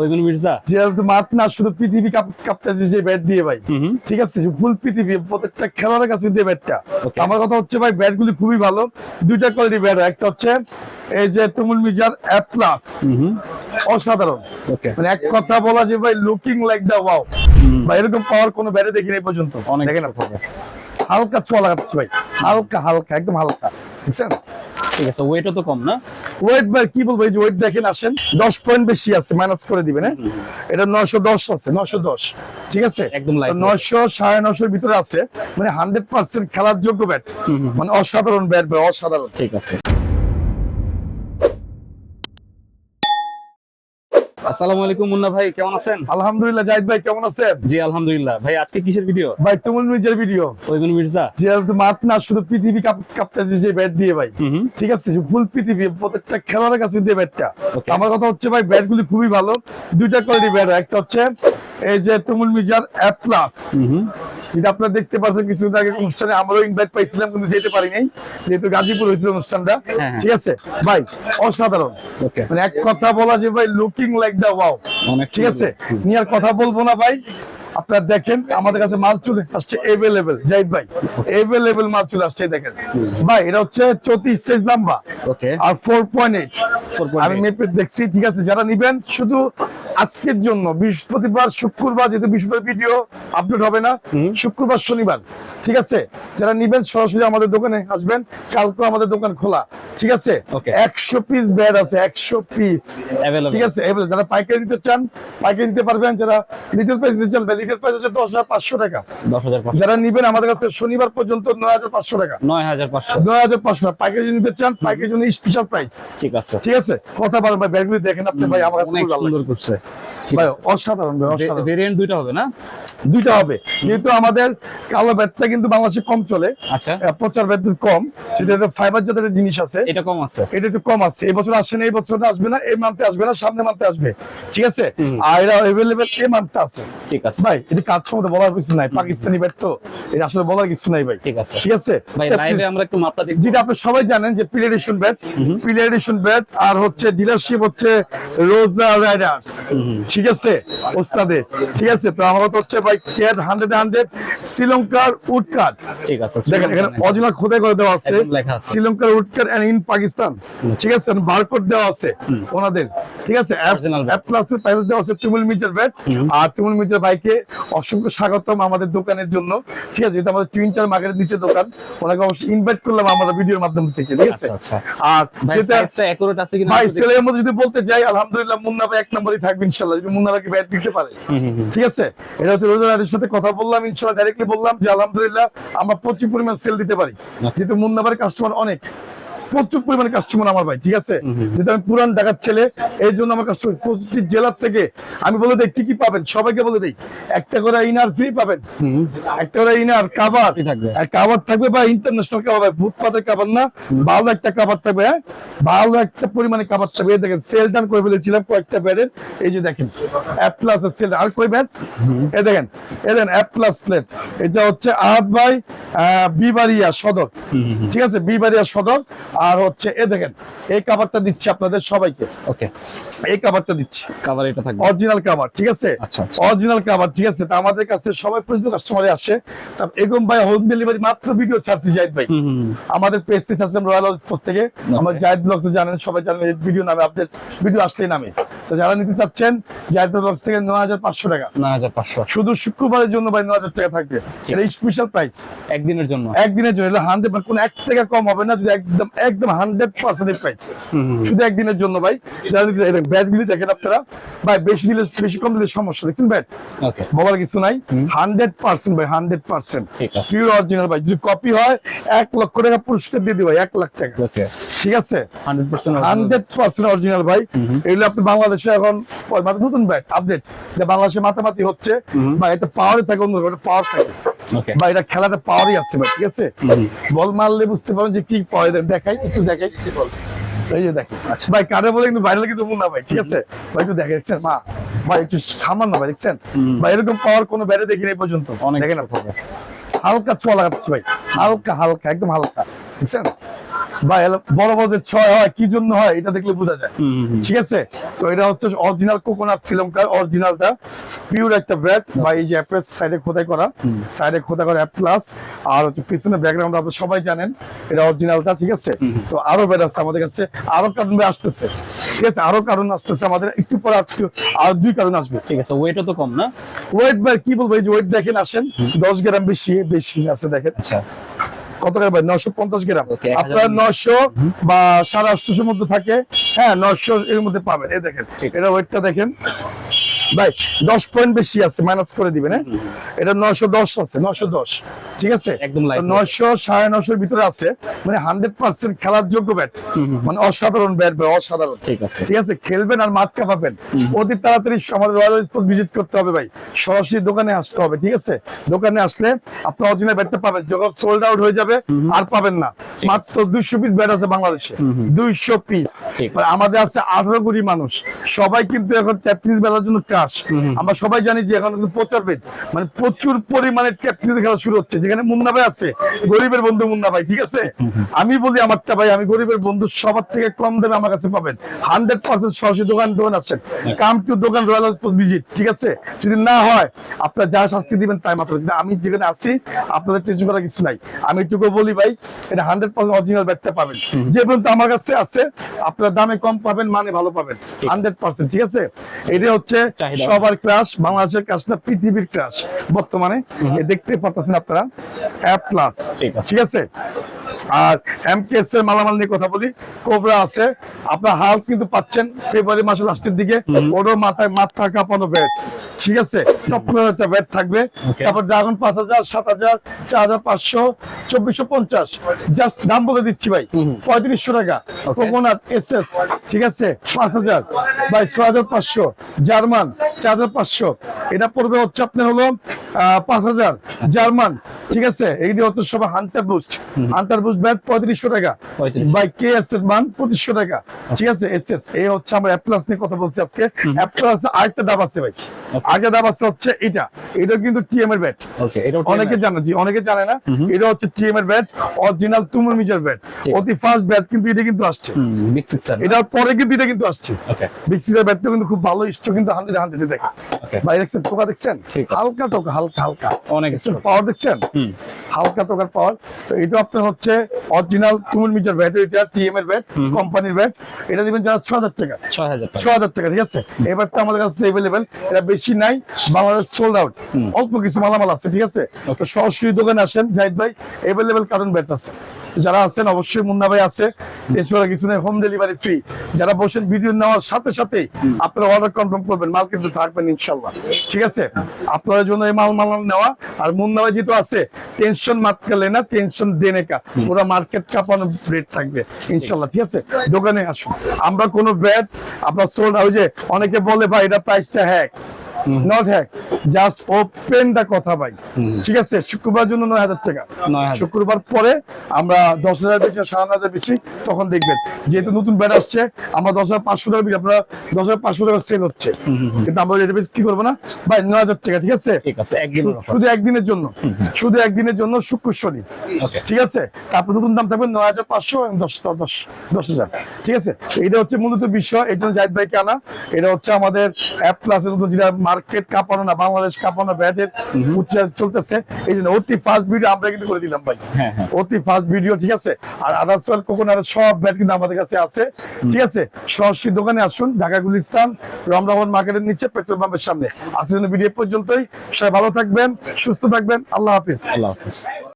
ওইগুন মির্জা? যে মাঠ না শুধু পৃথিবী কাঁপতেছে যে ব্যাট দিয়ে ভাই। ঠিক আছে ফুল পৃথিবী প্রত্যেকটা খেলোয়াড়ের কাছে দিয়ে ব্যাটটা আমার কথা হচ্ছে ভাই খুবই ভালো। দুইটা কোয়ালিটি ব্যাট একটা হচ্ছে এই যে তুমুল মির্জার অ্যাটলাস অসাধারণ। মানে এক কথা বলা যে ভাই লুকিং লাইক দা ওয়াও বা এরকম পাওয়ার কোনো ব্যাটে দেখিনি পর্যন্ত। অনেক দেখেন। আপনারা। হালকা ছোঁয়া লাগাচ্ছি ভাই। হালকা হালকা একদম হালকা। বুঝছেন? ঠিক আছে ওয়েটও তো কম না? ওয়েট ভাই কি বলব এই যে ওয়েট দেখেন আসেন দশ পয়েন্ট বেশি আছে মাইনাস করে দিবেন হ্যাঁ? এটা নয়শো দশ আছে নয়শো দশ। ঠিক আছে? একদম weight। নয়শো সাড়ে নয়শোর ভিতরে আছে মানে হান্ড্রেড পার্সেন্ট খেলার যোগ্য ব্যাট মানে অসাধারণ ব্যাট ভাই অসাধারণ। ঠিক আছে। আসসালামু আলাইকুম মুন্না ভাই কেমন আছেন? আলহামদুলিল্লাহ জাহিদ ভাই কেমন আছেন? জি আলহামদুলিল্লাহ। ভাই আজকে কিসের ভিডিও ভাই তুমুল মির্জার ভিডিও ওইগুন মির্জা? যে মাঠ না শুধু পৃথিবী কাপ- কাঁপতেছে যে ব্যাট দিয়ে ভাই। হুম হুম। ঠিক আছে ফুল পৃথিবী প্রত্যেকটা খেলোয়াড়ের কাছে দিয়ে ব্যাটটা. আমার কথা হচ্ছে ভাই ব্যাট গুলি খুবই ভালো। দুইটা কোয়ালিটি ব্যাট একটা হচ্ছে এই যে তুমুল মির্জার অ্যাটলাস যেটা আপনারা দেখতে পাচ্ছেন কিছুদিন আগে অনুষ্ঠানে আমরাও ইনভাইট পাইছিলাম কিন্তু যেতে পারি নাই যেহেতু গাজীপুর হয়েছিল অনুষ্ঠানটা। হ্যাঁ। ঠিক আছে? ভাই অসাধারণ। মানে এক কথা বলা যে ভাই লুকিং লাইক দা ওয়াও ঠিক আছে? নিয়ে আর কথা বলব না ভাই। আপনারা দেখেন আমাদের কাছে মাল চলে আসছে এভেলেবেল জাহিদ ভাই এভেলেবেল মাল চলে আসছে দেখেন। ভাই এটা হচ্ছে চৌত্রিশ সাইজ লম্বা। আর ফোর পয়েন্ট এইট আমি মেপে দেখছি ঠিক আছে যারা নিবেন শুধু আজকের জন্য বৃহস্পতিবার শুক্রবার যেহেতু বৃহস্পতিবার ভিডিও আপলোড হবে না শুক্রবার শনিবার ঠিক আছে? যারা নিবেন সরাসরি আমাদের দোকানে আসবেন কালকে আমাদের দোকান খোলা ঠিক আছে? একশো পিস ব্যাড আছে একশো পিস ঠিক আছে যারা পাইকারি নিতে চান পাইকারি নিতে পারবেন যারা লিটল প্রাইস নিতে চান প্রাইস হচ্ছে দশ হাজার পাঁচশো টাকা। দশ হাজার যারা নিবেন আমাদের কাছে শনিবার পর্যন্ত নয় হাজার পাঁচশো টাকা। নয় হাজার পাঁচশো। নয় হাজার পাঁচশো টাকা। প্যাকেজ নিতে চান প্যাকেজ জন্য স্পেশাল প্রাইস ঠিক আছে। ঠিক আছে? কথা বলেন ভাই ব্যাগগুলি দেখেন আপনি ভাই আমার কাছে অসাধারণ ভাই অসাধারণ। ভেরিয়েন্ট দুইটা হবে না? দুইটা হবে। যেহেতু আমাদের কালো ব্যাটটা কিন্তু বাংলাদেশে কম চলে। আচ্ছা। প্রচার ব্যাট কম। সেটা ফাইবার জাতের জিনিস আছে। এটা কম আছে। এটা একটু কম আছে। এই বছর আসছে না এই বছর আসবে না এই মান্থে আসবে না সামনে মান্থে আসবে। ঠিক আছে? আর এটা অ্যাভেলেবেল এই মান্থে আছে। ঠিক আছে। ভাই এটা কাজ সম্বন্ধে বলার কিছু নাই। পাকিস্তানি ব্যাট তো। এটা আসলে বলার কিছু নাই ভাই। ঠিক আছে। ঠিক আছে? ভাই লাইভে আমরা একটু মাপটা দেখব। যেটা আপনি সবাই জানেন যে ব্যাট। পিলিয়ারেশন ব্যাট আর হচ্ছে ডিলারশিপ হচ্ছে রোজা রাইডার্স ঠিক আছে? ওস্তাদে। ঠিক আছে? তো আমার কথা হচ্ছে ভাই ক্যাট হান্ড্রেড হান্ড্রেড শ্রীলঙ্কার উড কার্ড ঠিক আছে দেখেন এখানে খোদাই করে দেওয়া আছে। শ্রীলঙ্কার wood card and in Pakistan ঠিক আছে বারকোড দেওয়া আছে ওনাদের। ঠিক আছে প্রাইস দেওয়া আছে তুমুল মিটার ব্যাট আর তুমুল বাইকে অসংখ্য স্বাগতম আমাদের দোকানের জন্য। ঠিক আছে আমাদের টুইন্টার মার্কেটের নিচে দোকান। ওনাকে অবশ্যই ইনভাইট করলাম আমরা ভিডিওর মাধ্যম থেকে ঠিক আছে? আচ্ছা আচ্ছা। আর যেটা- অ্যাকুরেট আছে কিনা ভাই ছেলের মধ্যে যদি বলতে যাই আলহামদুলিল্লাহ মুন্না ভাই এক নম্বরই থাকবে ইনশাল্লাহ। যদি মুন্না ভাইকে ব্যাট দিতে পারে। ঠিক আছে? এটা হচ্ছে সাথে কথা বললাম ইনশাল্লাহ ডাইরেক্টলি বললাম যে আলহামদুলিল্লাহ আমরা প্রচুর পরিমাণ সেল দিতে পারি। যেহেতু মুন্নাবার কাস্টমার অনেক প্রচুর পরিমাণে কাস্টমার আমার ভাই ঠিক আছে। যেহেতু আমি পুরান ঢাকার ছেলে এই জন্য আমার কাস্টমার প্রতিটি জেলার থেকে আমি বলে দেই কি কি পাবেন। সবাইকে বলে দেই একটা করে ইনার ফ্রি পাবেন। একটা করে ইনার কাভার Free থাকবে। আর কাভার থাকবে বা ইন্টারন্যাশনাল কাভার ভাই ভূত পাতের কাভার না ভালো একটা কাভার থাকবে হ্যাঁ? ভালো একটা পরিমাণে কাভার থাকবে। দেখেন সেল ডান করে ফেলেছিলাম কয়েকটা ব্যাডের এই যে দেখেন অ্যাপ প্লাস সেল আর কই ব্যাড এই দেখেন দেখেন প্লাস প্লেট এটা হচ্ছে আহাত ভাই বিবাড়িয়া সদর। ঠিক আছে? বিবাড়িয়া সদর। আর হচ্ছে এ দেখেন এই কাভারটা দিচ্ছি আপনাদের সবাইকে। ওকে এই কাভারটা দিচ্ছি। কভার এটা থাকবে। অরিজিনাল কাভার ঠিক আছে? আচ্ছা, আচ্ছা। অরিজিনাল কাভার ঠিক আছে? তা আমাদের কাছে সবাই পরিচিত কাস্টমারে আসে। এগম ভাই হোম ডেলিভারি মাত্র ভিডিও ছাড়ছি জাহিদ ভাই। আমাদের পেজ থেকে ছাড়ছিলাম রয়্যাল থেকে। আমার জাহিদ ব্লগস জানেন সবাই জানেন ভিডিও নামে আপডেট ভিডিও আসলেই নামে। তো যারা নিতে চাচ্ছেন জাহিদ ব্লগস থেকে নয় হাজার পাঁচশো টাকা। নয় হাজার পাঁচশো। শুধু শুক্রবারের জন্য ভাই নয় হাজার টাকা থাকবে এটা স্পেশাল প্রাইস একদিনের জন্য। একদিনের জন্য। হান্ড্রেড কোনো এক টাকা কম হবে না যদি একদম একদম হান্ড্রেড পার্সেন্ট প্রাইস। শুধু একদিনের জন্য ভাই। যারা ব্যাট গুলি দেখেন আপনারা ভাই বেশি দিলে বেশি কম দিলে সমস্যা দেখছেন ব্যাট বলার কিছু নাই। হান্ড্রেড পার্সেন্ট ভাই হান্ড্রেড পার্সেন্ট পিওর অরিজিনাল ভাই। যদি কপি হয় এক লক্ষ টাকা পুরস্কার দিয়ে দিই ভাই এক লাখ টাকা। ঠিক আছে? হান্ড্রেড পার্সেন্ট অরিজিনাল ভাই। এগুলো আপনি বাংলাদেশে এখন নতুন ব্যাট আপডেট যে বাংলাদেশে মাতামাতি হচ্ছে বা এটা পাওয়ারে থাকে পাওয়ার থাকে। বা এটা খেলাটা পাওয়ারই আছে ভাই ঠিক আছে? বল মারলে বুঝতে যে কি পাওয়ার দেখাই একটু দেখাই বল। এই যে দেখেন আচ্ছা। ভাই কারে বলে কিন্তু ভাইরাল কিন্তু মুন্না ভাই ঠিক আছে? ভাই একটু দেখে দেখছেন? মা ভাই একটু সামান্য ভাই দেখছেন? ভাই এরকম পাওয়ার কোনো ব্যাটে দেখিনি এই পর্যন্ত। অনেক দেখেন হালকা ছোঁয়া লাগাচ্ছি ভাই হালকা হালকা একদম হালকা দেখছেন? বা বড় বড় যে ছয় হয় কি জন্য হয় এটা দেখলে বোঝা যায়। ঠিক আছে? তো এটা হচ্ছে অরিজিনাল কোকোনাট শ্রীলঙ্কার অরিজিনালটা পিওর একটা ব্র্যাড বা এই যে অ্যাপের সাইডে খোদাই করা। সাইডে খোদাই করা অ্যাপ প্লাস আর হচ্ছে পিছনে ব্যাকগ্রাউন্ড আপনারা সবাই জানেন এটা অরিজিনালটা ঠিক আছে? তো আরও ব্যাড আছে আমাদের কাছে। আরও কারণ আসতেছে। ঠিক আছে? আরও কারণ আসতেছে আমাদের। একটু পরে আর একটু আর দুই কারণ আসবে। ঠিক আছে ওয়েটও তো কম না? ওয়েট ভাই কি বলব এই যে ওয়েট দেখেন আসেন। দশ গ্রাম বেশি বেশি আছে দেখেন। আচ্ছা। কত গ্রাম ভাই? নশো পঞ্চাশ গ্রাম। আপনার নশো বা সাড়ে আটশোর মধ্যে থাকে। হ্যাঁ নশো এর মধ্যে পাবেন। এ দেখেন ঠিক। এটা ওয়েটটা দেখেন। ভাই দশ পয়েন্ট বেশি আছে মাইনাস করে দিবেন হ্যাঁ? এটা নশো দশ আছে নশো দশ ঠিক আছে? একদম light সাড়ে নশোর ভিতরে আছে মানে হান্ড্রেড পার্সেন্ট খেলার যোগ্য ব্যাট মানে অসাধারণ ব্যাট ভাই অসাধারণ। ঠিক আছে। ঠিক আছে খেলবেন আর মাঠ কাঁপাবেন। অতি তাড়াতাড়ি আমাদের রয়্যাল স্পোর্ট ভিজিট করতে হবে ভাই। সরাসরি দোকানে আসতে হবে ঠিক আছে? দোকানে আসলে আপনি অরিজিনাল ব্যাটটা পাবেন যখন সোল্ড আউট হয়ে যাবে আর পাবেন না। মাত্র দুইশো পিস ব্যাট আছে বাংলাদেশে। দুইশো পিস। আমাদের আছে আঠারো কোটি মানুষ। সবাই কিন্তু এখন ট্যাপনিস বেলার জন্য ক্রাশ আমরা সবাই জানি যে এখন প্রচার পেট মানে প্রচুর পরিমাণে ট্যাপনিস খেলা শুরু হচ্ছে। যেখানে মুন্না ভাই আছে গরিবের বন্ধু মুন্না ভাই ঠিক আছে? আমি বলি আমারটা ভাই আমি গরিবের বন্ধু সবার থেকে কম দামে আমার কাছে পাবেন। হান্ড্রেড পার্সেন্ট সরাসরি দোকান দোকান আছেন কাম টু দোকান রয়্যাল হাউস ভিজিট ঠিক আছে? যদি না হয় আপনার যা শাস্তি দিবেন তাই মাত্র। যদি আমি যেখানে আসি আপনাদের টেনশন করার কিছু নাই। আমি একটুকু বলি ভাই এটা হান্ড্রেড পার্সেন্ট অরিজিনাল ব্যাটটা পাবেন। যে পর্যন্ত আমার কাছে আছে আপনার দামে কম পাবেন মানে ভালো পাবেন। হান্ড্রেড পার্সেন্ট ঠিক আছে? এটা হচ্ছে চাহিদা। সবার ক্রাশ বাংলাদেশের পৃথিবীর ক্রাশ বর্তমানে। দেখতে পাচ্ছেন আপনারা। অ্যাপ প্লাস ঠিক আছে। আর এমকেএস এর মালামাল নিয়ে কথা বলি। কোবরা আছে। আপনার হাল কিন্তু পাচ্ছেন ফেব্রুয়ারি মাসের লাস্টের দিকে। ওরও মাথায় মাথা কাঁপানো ব্যাট ঠিক আছে? টপ একটা ব্যাট থাকবে। তারপর ড্রাগন পাঁচ হাজার সাত হাজার চার হাজার পাঁচশো চব্বিশশো পঞ্চাশ। জাস্ট দাম বলে দিচ্ছি ভাই। পঁয়ত্রিশশো টাকা। কোকোনাট এস এস ঠিক আছে? পাঁচ হাজার। ভাই ছ হাজার পাঁচশো। জার্মান চার হাজার পাঁচশো। এটা পড়বে হচ্ছে আপনার হলো পাঁচ হাজার। জার্মান ঠিক আছে? এইটি হচ্ছে সব hunter boost hunter boost bat পঁয়ত্রিশশো টাকা। 35 বাই কে এস এর মান পঁচিশশো টাকা। ঠিক আছে? এস এস এই হচ্ছে আমরা অ্যাপ্লাস নিয়ে কথা বলছি আজকে। অ্যাপ্লাস আরেকটা দাম আছে ভাই। আগে হচ্ছে এটা। এটা কিন্তু টিএম এর ব্যাট অনেকে জানে জি অনেকে জানে না। এটা হচ্ছে টিএম এর ব্যাট অরিজিনাল তুমুর মিটার ব্যাট অতি ব্যাট কিন্তু এটা কিন্তু আসছে। বিগ সিক্সার এটার পরে কিন্তু এটা কিন্তু আসছে। ব্যাটটা কিন্তু খুব ভালো স্ট্রো কিন্তু হান্ড্রেড হান্ড্রেড দেখেন। ওকে ভাই দেখছেন? টোকা দেখছেন? হালকা টোকা হালকা হালকা। অনেক পাওয়ার দেখছেন? হালকা টোকার পাওয়ার তো এটা আপনার হচ্ছে অরিজিনাল তুমুল মিটার ব্যাট এটা টিএম এর ব্যাট কোম্পানির ব্যাট এটা দিবেন যারা ছ হাজার টাকা। ছ হাজার টাকা। ঠিক আছে? এবারটা আমাদের কাছে এভেলেবেল এটা বেশি নাই বাংলাদেশ সোল্ড আউট অল্প কিছু মালামাল আছে ঠিক আছে? তো সরাসরি দোকানে আসেন জাহিদ ভাই এভেলেবেল কারণ ব্যাট আছে। যারা আছেন অবশ্যই মুন্না ভাই আছে। এছাড়া কিছু নেই হোম ডেলিভারি ফ্রি যারা বসেন ভিডিও নেওয়ার সাথে সাথেই আপনারা অর্ডার কনফার্ম করবেন মাল কিন্তু থাকবেন ইনশাল্লাহ ঠিক আছে? আপনাদের জন্য এই মাল মাল নেওয়া। আর মুন্না ভাই যেহেতু আছে টেনশন মাত কালে না টেনশন দেনে কা। পুরো মার্কেট কাপানো রেট থাকবে ইনশাল্লাহ ঠিক আছে? দোকানে আসুন। আমরা কোনো ব্যাট আপনার সোল্ড হাউজে অনেকে বলে ভাই এটা প্রাইসটা hack not hack just open the কথা ভাই। ঠিক আছে? শুক্রবার জন্য নয় হাজার টাকা। শুক্রবার পরে আমরা দশ হাজার বেশি সাড়ে হাজার বেশি তখন দেখবেন। যেহেতু নতুন ব্যাট আসছে আমরা দশ হাজার পাঁচশো টাকা আপনারা দশ হাজার পাঁচশো টাকা সেল হচ্ছে। কিন্তু আমরা এটা বেশি কি করব না? ভাই নয় হাজার টাকা ঠিক আছে? শুধু একদিনের জন্য। শুধু একদিনের জন্য শুক্র শনি। ঠিক আছে? তারপর নতুন দাম থাকবে নয় হাজার পাঁচশো এবং দশ দশ দশ হাজার। ঠিক আছে? এটা হচ্ছে মূলত বিষয় এই জন্য জাহিদ ভাইকে আনা। এটা হচ্ছে আমাদের অ্যাপ প্লাসের নতুন যেটা মার্কেট কাঁপানো না বাংলাদেশ কাঁপানো ব্যাটের উচ্চার চলতেছে। এই জন্য অতি ফার্স্ট ভিডিও আমরা কিন্তু করে দিলাম ভাই। হ্যাঁ হ্যাঁ। অতি ফার্স্ট ভিডিও ঠিক আছে? আর আদার্স কোকোনার সব ব্যাট কিন্তু আমাদের কাছে আছে। ঠিক আছে? সরাসরি দোকানে আসুন ঢাকা গুলিস্তান রমরাবন মার্কেটের নিচে পেট্রোল পাম্পের সামনে। আজকের ভিডিও পর্যন্তই। সবাই ভালো থাকবেন সুস্থ থাকবেন। আল্লাহ হাফিজ। আল্লাহ হাফিজ।